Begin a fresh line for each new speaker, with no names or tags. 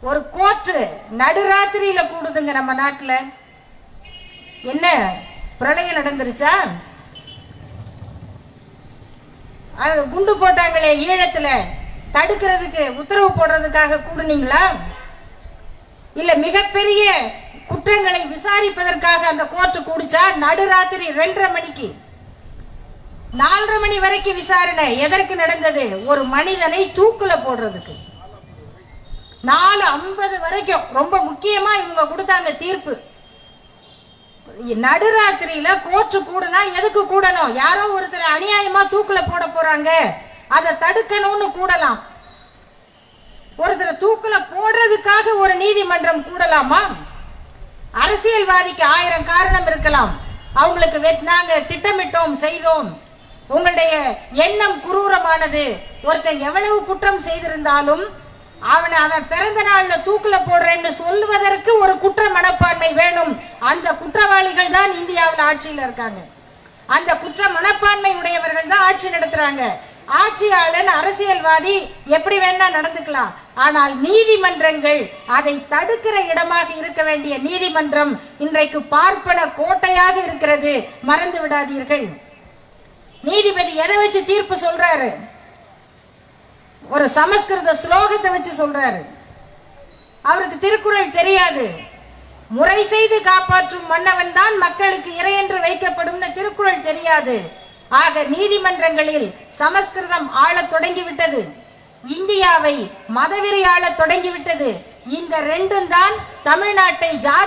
ஒரு கோர்ட்டு நடுராத்திரியில கூடுதுங்க நம்ம நாட்டில். என்ன? பிரளயம் நடந்துருச்சா? அது குண்டு போட்டாங்களே ஈழத்துல. தடுக்கிறதுக்கு உத்தரவு போடுறதுக்காக கூடுனீங்களா? இல்ல மிகப்பெரிய குற்றங்களை விசாரிப்பதற்காக அந்த கோர்ட்டு கூடிச்சா? நடுராத்திரி ரெண்டரை மணிக்கு. நாலரை மணி வரைக்கும் விசாரணை. எதற்கு நடந்தது? ஒரு மனிதனை தூக்குல போடுறதுக்கு. நாலு ஐம்பது வரைக்கும். ரொம்ப முக்கியமா இவங்க கொடுத்தாங்க தீர்ப்பு. நடுராத்திரியில கோர்ட்டு கூடனா எதுக்கு கூடணும்? யாரோ ஒருத்தர் அநியாயமா தூக்குல போட போறாங்க. அதை தடுக்கணும்னு கூடலாம். ஒருத்தர் தூக்குல போடுறதுக்காக ஒரு நீதிமன்றம் கூடலாமா? அரசியல்வாதிக்கு ஆயிரம் காரணம் இருக்கலாம். அவங்களுக்கு நாங்க திட்டமிட்டோம் செய்தோம். உங்களுடைய எண்ணம் குரூரமானது. ஒருத்தன் எவ்வளவு குற்றம் செய்திருந்தாலும் அவனை அவன் பிறந்த நாள்ல தூக்குல போடுறேன்னு சொல்வதற்கு ஒரு குற்ற மனப்பான்மை வேணும். அந்த குற்றவாளிகள் தான் இந்தியாவில் ஆட்சியில் இருக்காங்க. அந்த குற்ற மனப்பான்மை உடையவர்கள் தான் ஆட்சி நடத்துறாங்க. ஆட்சியாளன் அரசியல்வாதி எப்படி வேணா நடந்துக்கலாம். ஆனால் நீதிமன்றங்கள் அதை தடுக்கிற இடமாக இருக்க வேண்டிய நீதிமன்றம் இன்றைக்கு பார்ப்பன கோட்டையாக இருக்கிறது. மறந்து விடாதீர்கள். நீதிபதி எதை வச்சு தீர்ப்பு சொல்றாரு? ஒரு சமஸ்கிருத ஸ்லோகத்தை வச்சு சொல்றாரு. அவருக்கு திருக்குறள் தெரியாது. முறை செய்து காப்பாற்றும் மன்னவன் தான் மக்களுக்கு இறையென்று வைக்கப்படும்னு திருக்குறள் தெரியாது. ஆக நீதிமன்றங்களில் சமஸ்கிருதம் ஆளத் தொடங்கிவிட்டது. இந்தியாவை மதவெறி ஆளத் தொடங்கிவிட்டது. இந்த ரெண்டும் தான் தமிழ்நாட்டை ஜாதி